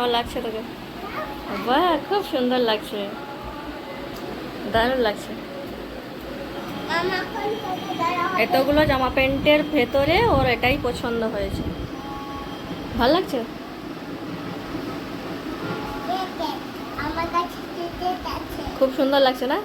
কেমন লাগছে তোকে? বাহ খুব সুন্দর লাগছে। দারুণ লাগছে। এতগুলো জামা প্যান্টের ভেতরে ওর এটাই পছন্দ হয়েছে। ভালো লাগছে? খুব সুন্দর লাগছে না?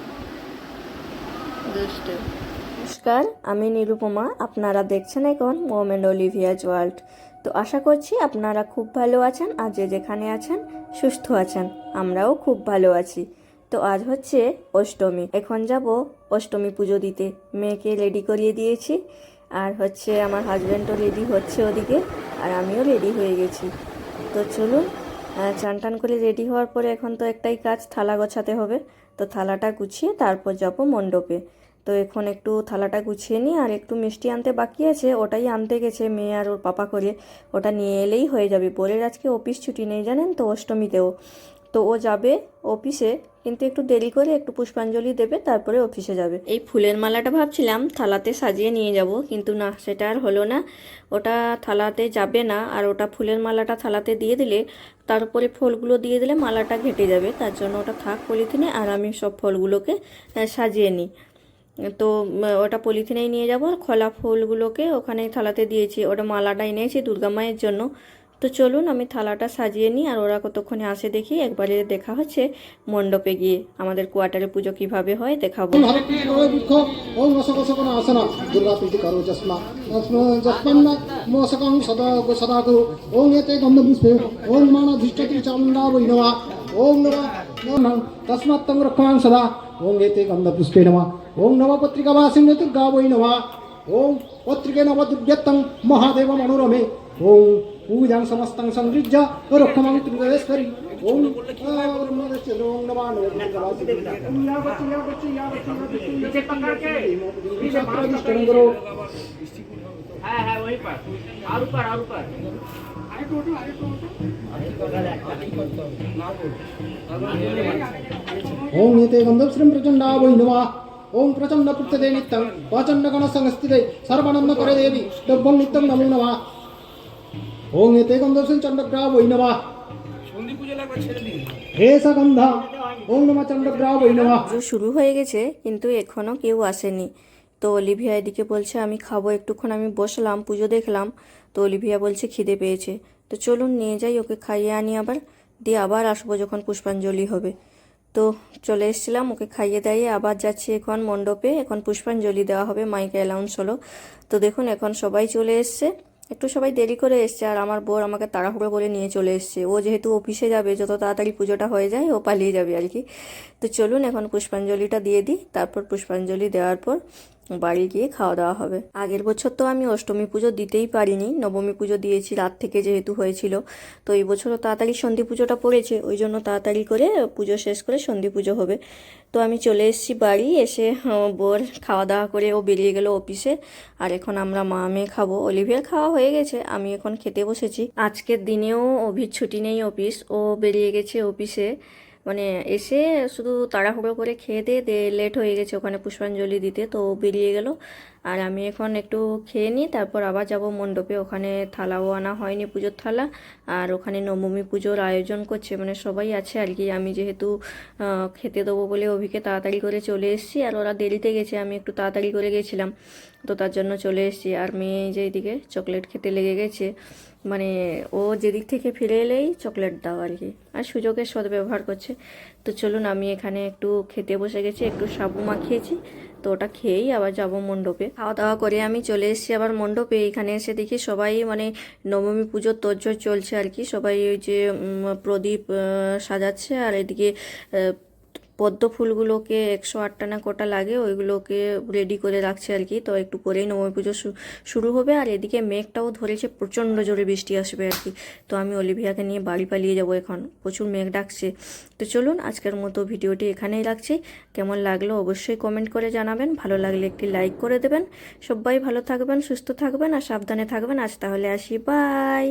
নমস্কার, আমি নিরুপমা। আপনারা দেখছেন এখন মোমেন্ট অলিভিয়াজ ওয়ার্ল্ড তো আশা করছি আপনারা খুব ভালো আছেন আর যে যেখানে আছেন সুস্থ আছেন। আমরাও খুব ভালো আছি। তো আজ হচ্ছে অষ্টমী। এখন যাব অষ্টমী পুজো দিতে। মেয়েকে রেডি করিয়ে দিয়েছি। আর হচ্ছে আমার হাজব্যান্ডও রেডি হচ্ছে ওদিকে। আর আমিও রেডি হয়ে গেছি। তো চলুন চান টান করে রেডি হওয়ার পরে এখন তো একটাই কাজ, থালা গোছাতে হবে। তো থালাটা গুছিয়ে তারপর যাব মণ্ডপে। তো এখন একটু থালাটা গুছিয়ে নিই আর একটু মিষ্টি আনতে বাকি আছে, ওটাই আনতে গেছে মেয়ে আর ওর পাপা করে। ওটা নিয়ে এলেই হয়ে যাবে। পরের আজকে অফিস ছুটি নেই জানেন তো অষ্টমীতেও। তো ও যাবে অফিসে, কিন্তু একটু দেরি করে একটু পুষ্পাঞ্জলি দেবে, তারপরে অফিসে যাবে। এই ফুলের মালাটা ভাবছিলাম থালাতে সাজিয়ে নিয়ে যাব, কিন্তু না, সেটা আর হলো না। ওটা থালাতে যাবে না, আর ওটা ফুলের মালাটা থালাতে দিয়ে দিলে, তার উপরে ফলগুলো দিয়ে দিলে মালাটা ঘেটে যাবে। তার জন্য ওটা থাক পলিথিনে, আর আমি সব ফলগুলোকে সাজিয়ে নিই। তো ওটা পলিথিনেই নিয়ে যাব, খোলা ফুলগুলোকে ওখানে থালাতে দিয়েছি, ওটা মালাটা এনেছি দুর্গা মায়ের জন্য। তো চলুন, আমি থালাটা সাজিয়ে নিই, আর ওরা কতক্ষণে আসে দেখি, একবারে দেখা হচ্ছে মণ্ডপে গিয়ে, আমাদের কোয়ার্টারে পুজো কীভাবে হয় দেখাবো। ওম সদা। ఓం ఏతే గంధపుష్పే నమ ఓం నమ పత్రిక వాసిం దుర్గా వై నమ ఓం పత్రికే నమ దుర్గత్తం మహాదేవ మనోరమే ఓం चामुण्डा वैनवा ओम नम नम तस्मात् तं रक्षमान् सदा ओम एते गन्ध पुष्पे नमः ओम नव पत्रिका वासिन्य दुर्गा वै नमः ओम पत्रिके नव दुर्गतं महादेव मनोरमे ओम पूजां समस्तं संगृह्य रक्षमां त्रिदेश्वरी ओम ब्रह्मदस्य ओम नमः नमः ओम या बच्ची या बच्ची या बच्ची या बच्ची पीछे पकड़ के पीछे प्रविष्टं करो है है वहीं पर और ऊपर और ऊपर ओम एते गन्धश्रीं प्रचण्डा वै नमः ओम प्रचण्ड पुत्रते नित्यं प्रचण्ड गणसंस्थिते सर्वानन्द करे देवी दब्बं नित्यं नमो नमः ఓం হে নমা শুরু হয়ে গেছে, কিন্তু এখনও কেউ আসেনি। তো অলিভিয়া এদিকে বলছে, আমি খাব, একটুক্ষণ আমি বসলাম, পুজো দেখলাম। তো অলিভিয়া বলছে, খিদে পেয়েছে। তো চলুন, নিয়ে যাই, ওকে খাইয়ে আনি আবার। দিয়ে আবার আসব যখন পুষ্পাঞ্জলি হবে। তো চলে এসেছিলাম, ওকে খাইয়ে দাইয়ে আবার যাচ্ছি এখন মণ্ডপে। এখন পুষ্পাঞ্জলি দেওয়া হবে, মাইকে অ্যালাউন্স হলো। তো দেখুন, এখন সবাই চলে এসছে। একটু সবাই দেরি করে এসছে আর আমার বোর আমাকে তাড়াহুড়ো করে নিয়ে চলে এসছে। ও যেহেতু অফিসে যাবে, যত তাড়াতাড়ি পুজোটা হয়ে যায়, ও পালিয়ে যাবে আর কি। তো চলুন এখন পুষ্পাঞ্জলিটা দিয়ে দিই। তারপর পুষ্পাঞ্জলি দেওয়ার পর বাড়ি গিয়ে খাওয়া দাওয়া হবে। আগের বছর তো আমি অষ্টমী পুজো দিতেই পারিনি। নবমী পুজো দিয়েছি রাত থেকে যেহেতু হয়েছিল। তো এই বছরও তাড়াতাড়ি সন্ধি পুজোটা পড়েছে। ওই জন্য তাড়াতাড়ি করে পুজো শেষ করে সন্ধি পুজো হবে। তো আমি চলে এসেছি বাড়ি এসে আহ, বোর খাওয়া দাওয়া করে ও বেরিয়ে গেল অফিসে। আর এখন আমরা মা মেয়ে খাব। অলিভিয়ার খাওয়া হয়ে গেছে। আমি এখন খেতে বসেছি। আজকের দিনেও অভির ছুটি নেই অফিস। ও বেরিয়ে গেছে অফিসে। মানে এসে শুধু তাড়াহুড়ো করে খেয়ে দিয়ে দে লেট হয়ে গেছে ওখানে পুষ্পাঞ্জলি দিতে, তো বেরিয়ে গেল। আর আমি এখন একটু খেয়ে নিই, তারপর আবার যাব মণ্ডপে। ওখানে থালাও আনা হয়নি পুজোর থালা, আর ওখানে নবমী পুজোর আয়োজন করছে মানে সবাই আছে আর কি। আমি যেহেতু খেতে দেবো বলে অভিকে তাড়াতাড়ি করে চলে এসেছি, আর ওরা দেরিতে গেছে, আমি একটু তাড়াতাড়ি করে গেছিলাম, তো তার জন্য চলে এসেছি। আর মেয়ে যে এদিকে চকলেট খেতে লেগে গেছে। মানে ও যেদিক থেকে ফিরে এলেই চকলেট দাও আর কি। আর সুযোগের সদ্ব্যবহার করছে। তো চলুন, আমি এখানে একটু খেতে বসে গেছি, একটু সাবু মাখিয়েছি। তো ওটা খেয়েই আবার যাব মণ্ডপে। খাওয়া দাওয়া করে আমি চলে এসেছি আবার মণ্ডপে। এখানে এসে দেখি সবাই মানে নবমী পুজোর তোড়জোড় চলছে আর কি। সবাই ওই যে প্রদীপ সাজাচ্ছে আর এদিকে পদ্ম ফুলগুলোকে একশো আটটা না কটা লাগে, ওইগুলোকে রেডি করে রাখছে আর কি। তো একটু পরেই নবমী পুজো শুরু হবে। আর এদিকে মেঘটাও ধরেছে, প্রচণ্ড জোরে বৃষ্টি আসবে আর কি। তো আমি অলিভিয়াকে নিয়ে বাড়ি পালিয়ে যাব এখন। প্রচুর মেঘ ডাকছে। তো চলুন, আজকের মতো ভিডিওটি এখানেই রাখছি। কেমন লাগল অবশ্যই কমেন্ট করে জানাবেন। ভালো লাগলে একটি লাইক করে দেবেন। সবাই ভালো থাকবেন, সুস্থ থাকবেন আর সাবধানে থাকবেন। আজ তাহলে আসি। বাই